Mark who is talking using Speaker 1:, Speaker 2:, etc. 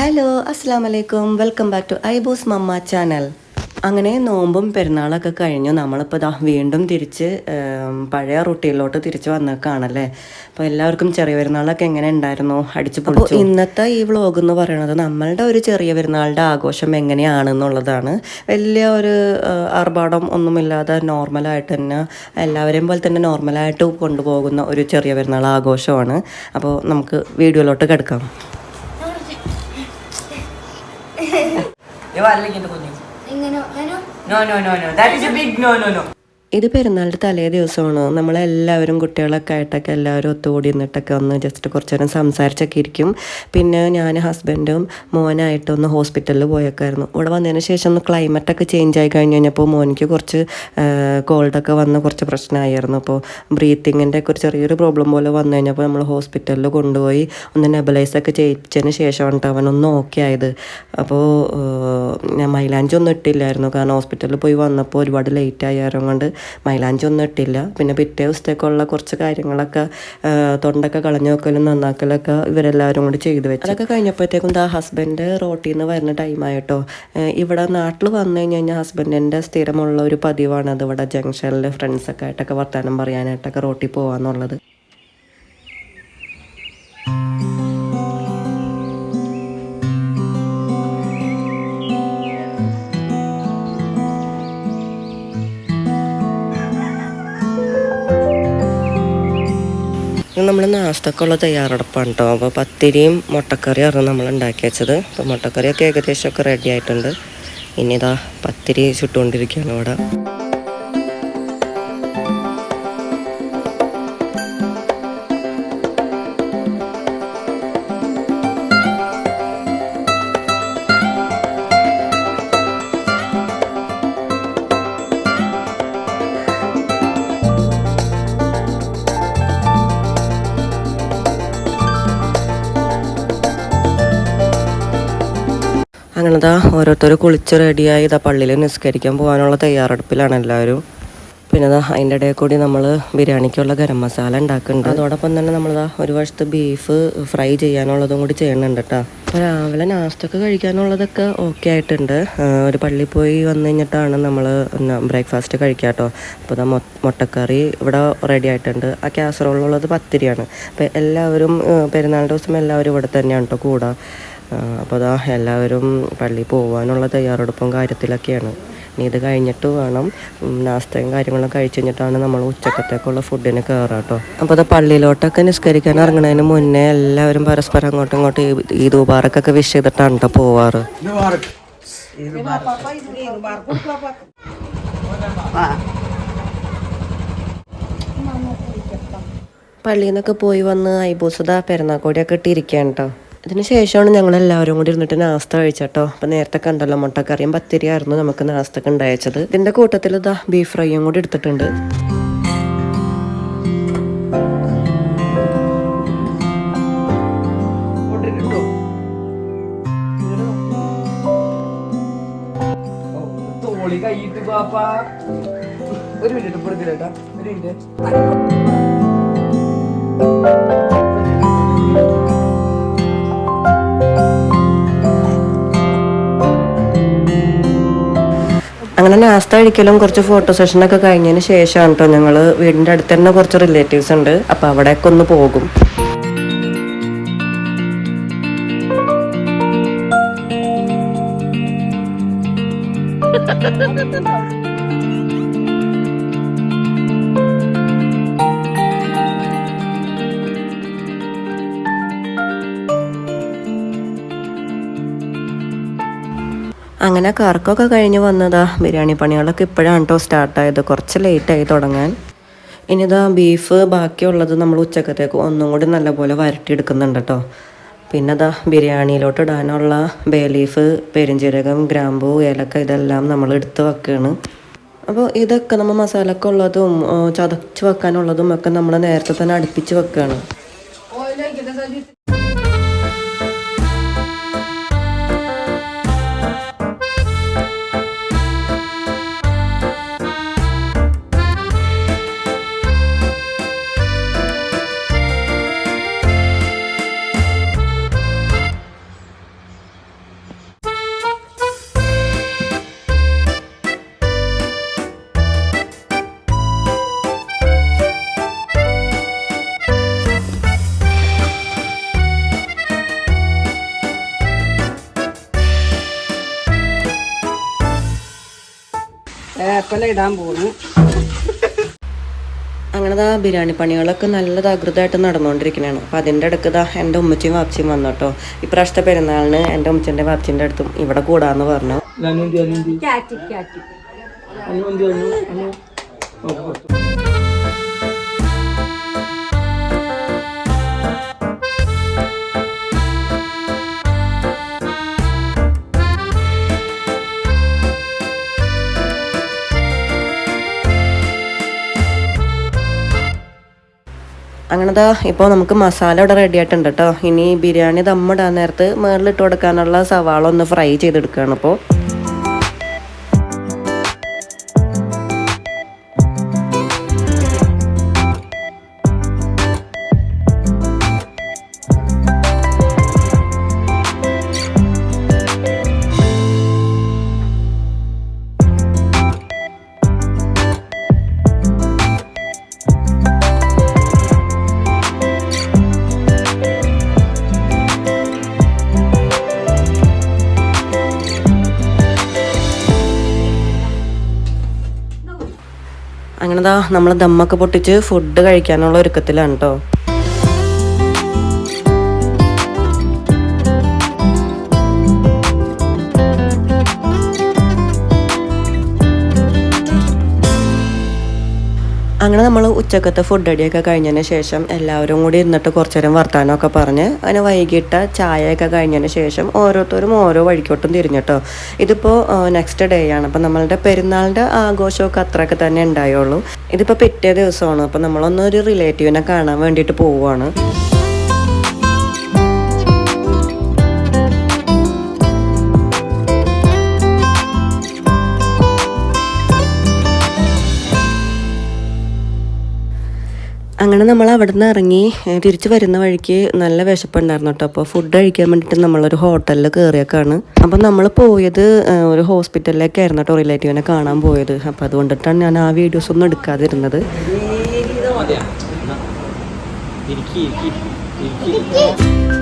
Speaker 1: Hello അസ്സാം വലൈക്കും welcome back to ഐബോസ് മമ്മ ചാനൽ അങ്ങനെ നോമ്പും പെരുന്നാളൊക്കെ കഴിഞ്ഞു. നമ്മളിപ്പോൾ ദാ വീണ്ടും തിരിച്ച് പഴയ റൊട്ടീനിലോട്ട് തിരിച്ച് വന്നേക്കാണല്ലേ? അപ്പോൾ എല്ലാവർക്കും ചെറിയ പെരുന്നാളൊക്കെ എങ്ങനെ ഉണ്ടായിരുന്നു? അടിച്ചു പോകും ഇന്നത്തെ ഈ വ്ളോഗ് എന്ന് പറയുന്നത് നമ്മളുടെ ഒരു ചെറിയ പെരുന്നാളുടെ ആഘോഷം എങ്ങനെയാണെന്നുള്ളതാണ്. വലിയ ഒരു ആർഭാടം ഒന്നുമില്ലാതെ നോർമലായിട്ട് തന്നെ എല്ലാവരെയും പോലെ തന്നെ നോർമലായിട്ട് കൊണ്ടുപോകുന്ന ഒരു ചെറിയ പെരുന്നാൾ ആഘോഷമാണ്. അപ്പോൾ നമുക്ക് വീഡിയോയിലോട്ട് കിടക്കാം.
Speaker 2: You are looking at the good news.
Speaker 3: ഇങ്ങനെ Anu
Speaker 2: No, no, no, no. That is
Speaker 1: ഇത് പെരുന്നാളിന്റെ തലേ ദിവസമാണ്. നമ്മളെല്ലാവരും കുട്ടികളൊക്കെ ആയിട്ടൊക്കെ എല്ലാവരും ഒത്തുകൂടി നിന്നിട്ടൊക്കെ ഒന്ന് ജസ്റ്റ് കുറച്ച് നേരം സംസാരിച്ചൊക്കെ ഇരിക്കും. പിന്നെ ഞാൻ ഹസ്ബൻഡും മോനായിട്ട് ഒന്ന് ഹോസ്പിറ്റലിൽ പോയേക്കായിരുന്നു ഇവിടെ വന്നതിന് ശേഷം ഒന്ന് ക്ലൈമറ്റൊക്കെ ചേഞ്ച് ആയി കഴിഞ്ഞ് കഴിഞ്ഞപ്പോൾ മോനിക്ക് കുറച്ച് കോൾഡൊക്കെ വന്ന് കുറച്ച് പ്രശ്നമായിരുന്നു. അപ്പോൾ ബ്രീത്തിങ്ങിന്റെ ഒക്കെ ചെറിയൊരു പ്രോബ്ലം പോലെ വന്നു കഴിഞ്ഞപ്പോൾ നമ്മൾ ഹോസ്പിറ്റലിൽ കൊണ്ടുപോയി ഒന്ന് നെബലൈസ് ഒക്കെ ചെയ്യിച്ചതിന് ശേഷമാണ് അവൻ ഒന്ന് ഓക്കെ ആയത് അപ്പോൾ ഞാൻ മൈലാഞ്ചി ഒന്നും ഇട്ടില്ലായിരുന്നു. കാരണം ഹോസ്പിറ്റലിൽ പോയി വന്നപ്പോൾ ഒരുപാട് ലേറ്റ് ആയാലും കൊണ്ട് മൈലാഞ്ചി ഒന്നും ഇട്ടില്ല പിന്നെ പിറ്റേ ദിവസത്തേക്കുള്ള കുറച്ച് കാര്യങ്ങളൊക്കെ തൊണ്ടൊക്കെ കളഞ്ഞു വെക്കലും നന്നാക്കലൊക്കെ ഇവരെല്ലാവരും കൂടി ചെയ്തു വെച്ചു. അതൊക്കെ കഴിഞ്ഞപ്പോഴത്തേക്കും ദാ ഹസ്ബൻഡ് റോട്ടിൽ നിന്ന് വരുന്ന ടൈമായിട്ടോ ഇവിടെ നാട്ടിൽ വന്നു കഴിഞ്ഞ് കഴിഞ്ഞാൽ ഹസ്ബൻഡിന്റെ സ്ഥിരമുള്ള ഒരു പതിവാണ് അത് ഇവിടെ ജംഗ്ഷനിൽ ഫ്രണ്ട്സൊക്കെ ആയിട്ടൊക്കെ വർത്തമാനം പറയാനായിട്ടൊക്കെ റോട്ടിൽ പോകാന്നുള്ളത് നമ്മൾ നാസ്തക്കുള്ള തയ്യാറെടുപ്പാണ് കേട്ടോ അപ്പോൾ പത്തിരിയും മുട്ടക്കറിയാണ് നമ്മൾ ഉണ്ടാക്കി വെച്ചത്. അപ്പോൾ മുട്ടക്കറിയൊക്കെ ഏകദേശമൊക്കെ റെഡി ആയിട്ടുണ്ട്. ഇനി ഇതാ പത്തിരി ചുട്ടുകൊണ്ടിരിക്കുകയാണ് ഇവിടെ. അങ്ങനെ ദാ ഓരോരുത്തർ കുളിച്ച് റെഡിയായി ഇതാ പള്ളിയിൽ നിസ്കരിക്കാൻ പോകാനുള്ള തയ്യാറെടുപ്പിലാണ് എല്ലാവരും. പിന്നെ ദാ അതിന്റെ ഇടയിൽ കൂടി നമ്മൾ ബിരിയാണിക്കുള്ള ഗരം മസാല ഉണ്ടാക്കുന്നുണ്ട്. അതോടൊപ്പം തന്നെ നമ്മളിതാ ഒരു വശത്ത് ബീഫ് ഫ്രൈ ചെയ്യാനുള്ളതും കൂടി ചെയ്യുന്നുണ്ട് കേട്ടോ അപ്പോൾ രാവിലെ നാസ്തൊക്കെ കഴിക്കാനുള്ളതൊക്കെ ഓക്കെ ആയിട്ടുണ്ട്. ഒരു പള്ളി പോയി വന്നു കഴിഞ്ഞിട്ടാണ് നമ്മൾ ബ്രേക്ക്ഫാസ്റ്റ് കഴിക്കുക കേട്ടോ അപ്പോൾ ഇതാ മുട്ടക്കറി ഇവിടെ റെഡി ആയിട്ടുണ്ട്. ആ കാസറോളുള്ളത് പത്തിരിയാണ്. അപ്പോൾ എല്ലാവരും പെരുന്നാൾ ദിവസം എല്ലാവരും ഇവിടെ തന്നെയാണ് കേട്ടോ കൂടാ. അപ്പോൾ അതാ എല്ലാവരും പള്ളിയിൽ പോകാനുള്ള തയ്യാറെടുപ്പും കാര്യത്തിലൊക്കെയാണ്. ഇനി ഇത് കഴിഞ്ഞിട്ട് വേണം നാസ്തയും കാര്യങ്ങളും കഴിച്ചു കഴിഞ്ഞിട്ടാണ് നമ്മൾ ഉച്ചക്കത്തേക്കുള്ള ഫുഡിന് കയറുക കേട്ടോ അപ്പോൾ അത് പള്ളിയിലോട്ടൊക്കെ നിസ്കരിക്കാൻ ഇറങ്ങുന്നതിന് മുന്നേ എല്ലാവരും പരസ്പരം അങ്ങോട്ടും ഇങ്ങോട്ടും ഈ- ദൂബാറക്കൊക്കെ വിഷ് ചെയ്തിട്ടാണ് കേട്ടോ പോവാറ്. പള്ളിയിൽ നിന്നൊക്കെ പോയി വന്ന് ഐബൂസത പെരുന്നാക്കോടിയൊക്കെ ഇട്ടിരിക്കുകയാണ് കേട്ടോ അതിന് ശേഷമാണ് ഞങ്ങൾ എല്ലാവരും കൂടി ഇരുന്നിട്ട് നാസ്ത കഴിച്ചട്ടോ. അപ്പം നേരത്തെ കണ്ടല്ലോ മുട്ടക്കറിയും പത്തിരിയായിരുന്നു നമുക്ക് നാസ്തക്ക് ഉണ്ടായച്ചത്. ഇതിന്റെ കൂട്ടത്തിൽ ഇതാ ബീഫ് ഫ്രൈയും കൂടി എടുത്തിട്ടുണ്ട്.
Speaker 2: ഒരു മിനിറ്റ് ഒരു മിനിറ്റ്.
Speaker 1: അങ്ങനെ നാസ്ത കഴിക്കലും കുറച്ച് ഫോട്ടോ സെഷനൊക്കെ കഴിഞ്ഞതിന് ശേഷമാണ് കേട്ടോ ഞങ്ങൾ വീടിന്റെ അടുത്ത് തന്നെ കുറച്ച് റിലേറ്റീവ്സ് ഉണ്ട്. അപ്പോൾ അവിടേക്ക് ഒന്ന് പോകും. അങ്ങനെ കറക്കൊക്കെ കഴിഞ്ഞ് വന്നതാ. ബിരിയാണി പണികളൊക്കെ ഇപ്പോഴാണ് കേട്ടോ സ്റ്റാർട്ടായത് കുറച്ച് ലേറ്റായി തുടങ്ങാൻ. ഇനിതാ ബീഫ് ബാക്കിയുള്ളത് നമ്മൾ ഉച്ചക്കത്തേക്ക് ഒന്നും കൂടി നല്ലപോലെ വരട്ടിയെടുക്കുന്നുണ്ട് കേട്ടോ പിന്നെ അതാ ബിരിയാണിയിലോട്ട് ഇടാനുള്ള ബേ ലീഫ് പെരിഞ്ചീരകം ഗ്രാമ്പൂ ഏലക്ക ഇതെല്ലാം നമ്മൾ എടുത്ത് വെക്കുകയാണ് അപ്പോൾ ഇതൊക്കെ നമ്മൾ മസാലക്ക ഉള്ളതും ചതച്ച് വെക്കാനുള്ളതും ഒക്കെ നമ്മൾ നേരത്തെ തന്നെ അടുപ്പിച്ച് വെക്കുകയാണ്
Speaker 2: വേപ്പല ഇടാൻ പോകുന്നു
Speaker 1: അങ്ങനെ ദാ ബിരിയാണി പണികളൊക്കെ നല്ല തകൃതമായിട്ട് നടന്നുകൊണ്ടിരിക്കുന്നതാണ് അപ്പം അതിന്റെ ഇടയ്ക്ക് ദാ എന്റെ ഉമ്മച്ചിയും വാപ്ചിയും വന്നു കേട്ടോ ഇപ്രാവശ്യത്തെ പെരുന്നാളിന് എന്റെ ഉമ്മച്ചിന്റെ വാപ്ചിന്റെ അടുത്തും ഇവിടെ കൂടാന്ന് പറഞ്ഞു. അങ്ങനെ ദാ ഇപ്പോൾ നമുക്ക് മസാല ഇവിടെ റെഡി ആയിട്ടുണ്ട് കേട്ടോ ഇനി ബിരിയാണി ദമ്മിടാൻ നേരത്ത് മേളിലിട്ട് കൊടുക്കാനുള്ള സവാള ഒന്ന് ഫ്രൈ ചെയ്തെടുക്കുകയാണ് ഇപ്പോൾ അങ്ങനെ നമ്മൾ ദമ്മൊക്കെ പൊട്ടിച്ച് ഫുഡ് കഴിക്കാനുള്ള ഒരുക്കത്തിലാണ് കേട്ടോ അങ്ങനെ നമ്മൾ ഉച്ചക്കത്തെ ഫുഡ് അടിയൊക്കെ കഴിഞ്ഞതിന് ശേഷം എല്ലാവരും കൂടി ഇരുന്നിട്ട് കുറച്ച് നേരം വർത്താനമൊക്കെ പറഞ്ഞ് അങ്ങനെ വൈകിട്ട് ചായയൊക്കെ കഴിഞ്ഞതിന് ശേഷം ഓരോരുത്തരും ഓരോ വഴിക്കോട്ടും തിരിഞ്ഞിട്ടോ. ഇതിപ്പോൾ നെക്സ്റ്റ് ഡേ ആണ്. അപ്പം നമ്മളുടെ പെരുന്നാളിന്റെ ആഘോഷമൊക്കെ അത്രയൊക്കെ തന്നെ ഉണ്ടായുള്ളൂ. ഇതിപ്പോൾ പിറ്റേ ദിവസമാണ്. അപ്പം നമ്മളൊന്നൊരു റിലേറ്റീവിനെ കാണാൻ വേണ്ടിയിട്ട് പോവുകയാണ് അങ്ങനെ നമ്മൾ അവിടെ നിന്ന് ഇറങ്ങി തിരിച്ചു വരുന്ന വഴിക്ക് നല്ല വിശപ്പുണ്ടായിരുന്നു കേട്ടോ അപ്പോൾ ഫുഡ് കഴിക്കാൻ വേണ്ടിയിട്ട് നമ്മളൊരു ഹോട്ടലിൽ കയറിയേക്കാണ് അപ്പോൾ നമ്മൾ പോയത് ഒരു ഹോസ്പിറ്റലിലേക്കായിരുന്നു കേട്ടോ റിലേറ്റീവിനെ കാണാൻ പോയത്. അപ്പോൾ അതുകൊണ്ടിട്ടാണ് ഞാൻ ആ വീഡിയോസ് ഒന്നും എടുക്കാതിരുന്നത്.
Speaker 3: ഇരിക്കി ഇരിക്കി ഇരിക്കി.